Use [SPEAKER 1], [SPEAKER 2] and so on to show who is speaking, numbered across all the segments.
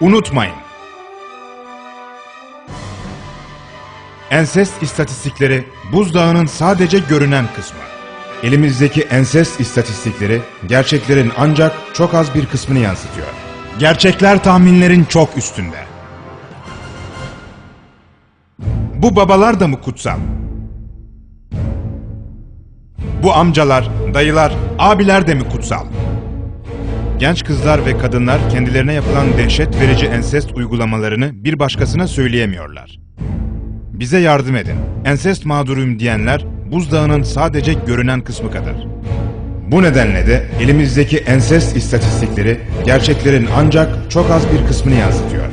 [SPEAKER 1] Unutmayın. Ensest istatistikleri buzdağının sadece görünen kısmı. Elimizdeki ensest istatistikleri gerçeklerin ancak çok az bir kısmını yansıtıyor. Gerçekler tahminlerin çok üstünde. Bu babalar da mı kutsal? Bu amcalar, dayılar, abiler de mi kutsal? Genç kızlar ve kadınlar kendilerine yapılan dehşet verici ensest uygulamalarını bir başkasına söyleyemiyorlar. Bize yardım edin. Ensest mağduruyum diyenler buzdağının sadece görünen kısmı kadar. Bu nedenle de elimizdeki ensest istatistikleri gerçeklerin ancak çok az bir kısmını yansıtıyor.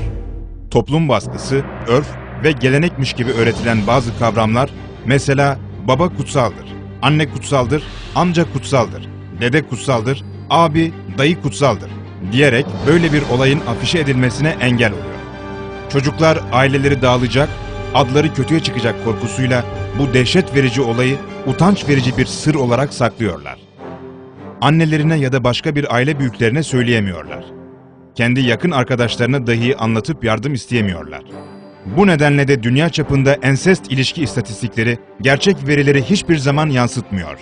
[SPEAKER 1] Toplum baskısı, örf ve gelenekmiş gibi öğretilen bazı kavramlar mesela baba kutsaldır, anne kutsaldır, amca kutsaldır, dede kutsaldır, abi, dayı kutsaldır diyerek böyle bir olayın afişe edilmesine engel oluyor. Çocuklar aileleri dağılacak, adları kötüye çıkacak korkusuyla bu dehşet verici olayı utanç verici bir sır olarak saklıyorlar. Annelerine ya da başka bir aile büyüklerine söyleyemiyorlar. Kendi yakın arkadaşlarına dahi anlatıp yardım isteyemiyorlar. Bu nedenle de dünya çapında ensest ilişki istatistikleri gerçek verileri hiçbir zaman yansıtmıyor.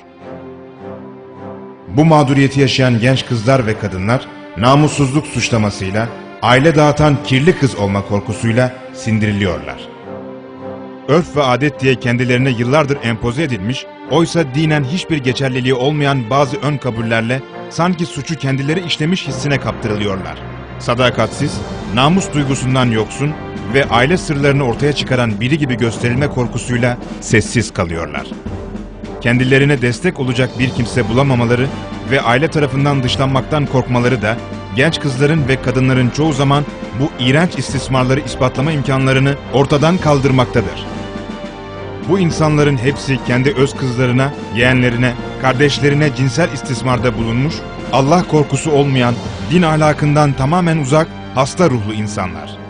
[SPEAKER 1] Bu mağduriyeti yaşayan genç kızlar ve kadınlar namussuzluk suçlamasıyla, aile dağıtan kirli kız olma korkusuyla sindiriliyorlar. Örf ve adet diye kendilerine yıllardır empoze edilmiş, oysa dinen hiçbir geçerliliği olmayan bazı ön kabullerle sanki suçu kendileri işlemiş hissine kaptırılıyorlar. Sadakatsiz, namus duygusundan yoksun ve aile sırlarını ortaya çıkaran biri gibi gösterilme korkusuyla sessiz kalıyorlar kendilerine destek olacak bir kimse bulamamaları ve aile tarafından dışlanmaktan korkmaları da genç kızların ve kadınların çoğu zaman bu iğrenç istismarları ispatlama imkanlarını ortadan kaldırmaktadır. Bu insanların hepsi kendi öz kızlarına, yeğenlerine, kardeşlerine cinsel istismarda bulunmuş, Allah korkusu olmayan, din ahlakından tamamen uzak, hasta ruhlu insanlar.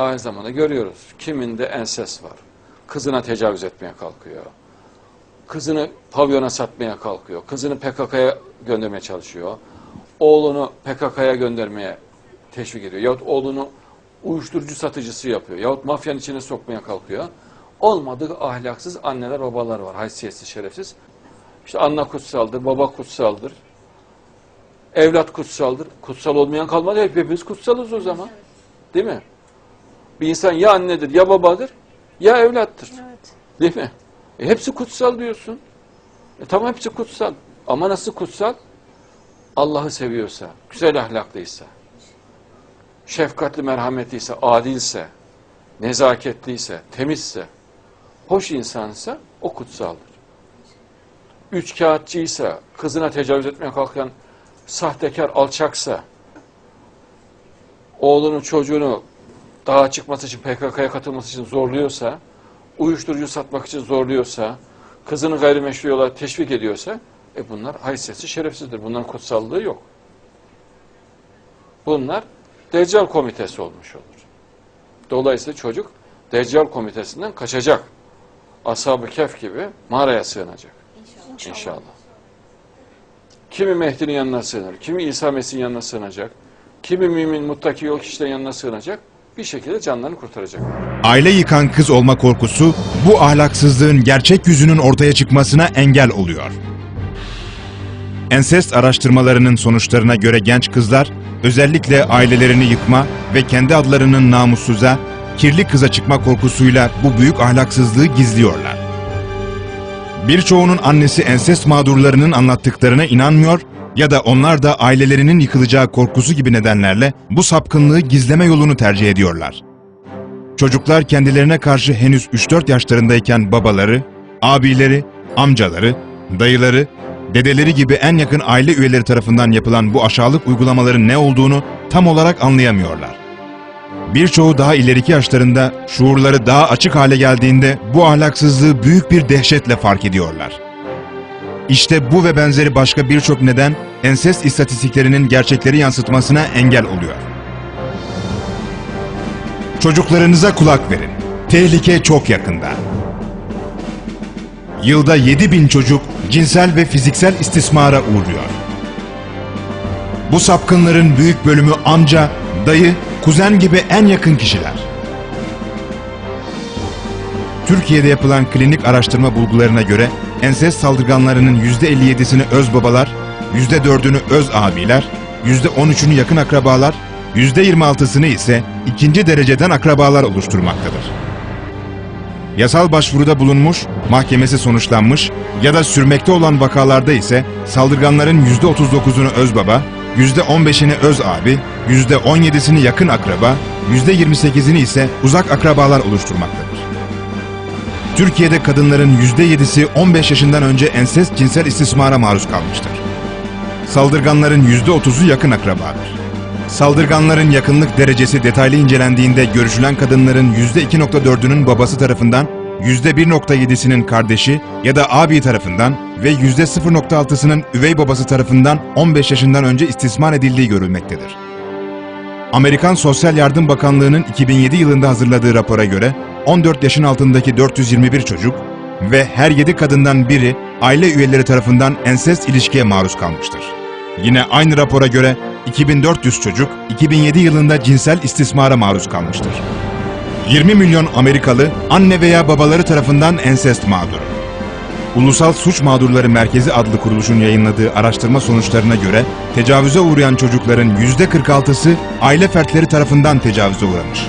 [SPEAKER 2] E aynı zamanda görüyoruz. Kiminde enses var. Kızına tecavüz etmeye kalkıyor. Kızını pavyona satmaya kalkıyor. Kızını PKK'ya göndermeye çalışıyor. Oğlunu PKK'ya göndermeye teşvik ediyor. Yahut oğlunu uyuşturucu satıcısı yapıyor. Yahut mafyanın içine sokmaya kalkıyor. Olmadığı ahlaksız anneler babalar var. Haysiyetsiz, şerefsiz. İşte anne kutsaldır, baba kutsaldır. Evlat kutsaldır. Kutsal olmayan kalmadı. Hepimiz kutsalız o zaman. Değil mi? Bir insan ya annedir ya babadır ya evlattır.
[SPEAKER 3] Evet.
[SPEAKER 2] Değil mi? E hepsi kutsal diyorsun. E tamam hepsi kutsal. Ama nasıl kutsal? Allah'ı seviyorsa, güzel ahlaklıysa, şefkatli merhametliyse, adilse, nezaketliyse, temizse, hoş insansa o kutsaldır. Üç kağıtçıysa, kızına tecavüz etmeye kalkan sahtekar, alçaksa, oğlunu, çocuğunu dağa çıkması için, PKK'ya katılması için zorluyorsa, uyuşturucu satmak için zorluyorsa, kızını gayrimeşru yola teşvik ediyorsa, e bunlar haysiyetsiz, şerefsizdir. Bunların kutsallığı yok. Bunlar Deccal komitesi olmuş olur. Dolayısıyla çocuk Deccal komitesinden kaçacak. Ashab-ı Kehf gibi mağaraya sığınacak.
[SPEAKER 3] İnşallah.
[SPEAKER 2] İnşallah. Kimi Mehdi'nin yanına sığınır, kimi İsa Mesih'in yanına sığınacak, kimi mümin muttaki yol kişilerin yanına sığınacak, bir şekilde canlarını kurtaracak.
[SPEAKER 1] Aile yıkan kız olma korkusu bu ahlaksızlığın gerçek yüzünün ortaya çıkmasına engel oluyor. Ensest araştırmalarının sonuçlarına göre genç kızlar özellikle ailelerini yıkma ve kendi adlarının namussuza, kirli kıza çıkma korkusuyla bu büyük ahlaksızlığı gizliyorlar. Birçoğunun annesi ensest mağdurlarının anlattıklarına inanmıyor ya da onlar da ailelerinin yıkılacağı korkusu gibi nedenlerle bu sapkınlığı gizleme yolunu tercih ediyorlar. Çocuklar kendilerine karşı henüz 3-4 yaşlarındayken babaları, abileri, amcaları, dayıları, dedeleri gibi en yakın aile üyeleri tarafından yapılan bu aşağılık uygulamaların ne olduğunu tam olarak anlayamıyorlar. Birçoğu daha ileriki yaşlarında şuurları daha açık hale geldiğinde bu ahlaksızlığı büyük bir dehşetle fark ediyorlar. İşte bu ve benzeri başka birçok neden ensest istatistiklerinin gerçekleri yansıtmasına engel oluyor. Çocuklarınıza kulak verin. Tehlike çok yakında. Yılda 7 bin çocuk cinsel ve fiziksel istismara uğruyor. Bu sapkınların büyük bölümü amca, dayı, kuzen gibi en yakın kişiler. Türkiye'de yapılan klinik araştırma bulgularına göre ensest saldırganlarının %57'sini öz babalar, %4'ünü öz abiler, %13'ünü yakın akrabalar, %26'sını ise ikinci dereceden akrabalar oluşturmaktadır. Yasal başvuruda bulunmuş, mahkemesi sonuçlanmış ya da sürmekte olan vakalarda ise saldırganların %39'unu öz baba, %15'ini öz abi, %17'sini yakın akraba, %28'ini ise uzak akrabalar oluşturmaktadır. Türkiye'de kadınların %7'si 15 yaşından önce ensest cinsel istismara maruz kalmıştır. Saldırganların %30'u yakın akrabadır. Saldırganların yakınlık derecesi detaylı incelendiğinde görüşülen kadınların %2.4'ünün babası tarafından, %1.7'sinin kardeşi ya da abi tarafından ve %0.6'sının üvey babası tarafından 15 yaşından önce istismar edildiği görülmektedir. Amerikan Sosyal Yardım Bakanlığı'nın 2007 yılında hazırladığı rapora göre 14 yaşın altındaki 421 çocuk ve her 7 kadından biri aile üyeleri tarafından ensest ilişkiye maruz kalmıştır. Yine aynı rapora göre 2400 çocuk 2007 yılında cinsel istismara maruz kalmıştır. 20 milyon Amerikalı anne veya babaları tarafından ensest mağduru. Ulusal Suç Mağdurları Merkezi adlı kuruluşun yayınladığı araştırma sonuçlarına göre tecavüze uğrayan çocukların %46'sı aile fertleri tarafından tecavüze uğramış.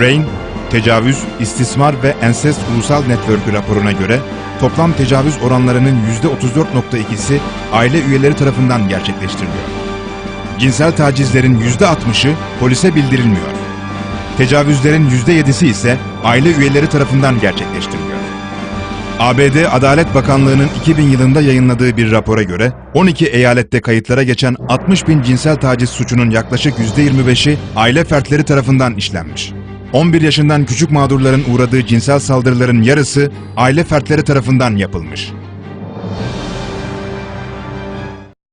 [SPEAKER 1] RAIN, Tecavüz, İstismar ve Ensest Ulusal Network'ü raporuna göre toplam tecavüz oranlarının %34.2'si aile üyeleri tarafından gerçekleştiriliyor. Cinsel tacizlerin %60'ı polise bildirilmiyor. Tecavüzlerin %7'si ise aile üyeleri tarafından gerçekleştiriliyor. ABD Adalet Bakanlığı'nın 2000 yılında yayınladığı bir rapora göre 12 eyalette kayıtlara geçen 60 bin cinsel taciz suçunun yaklaşık %25'i aile fertleri tarafından işlenmiş. 11 yaşından küçük mağdurların uğradığı cinsel saldırıların yarısı aile fertleri tarafından yapılmış.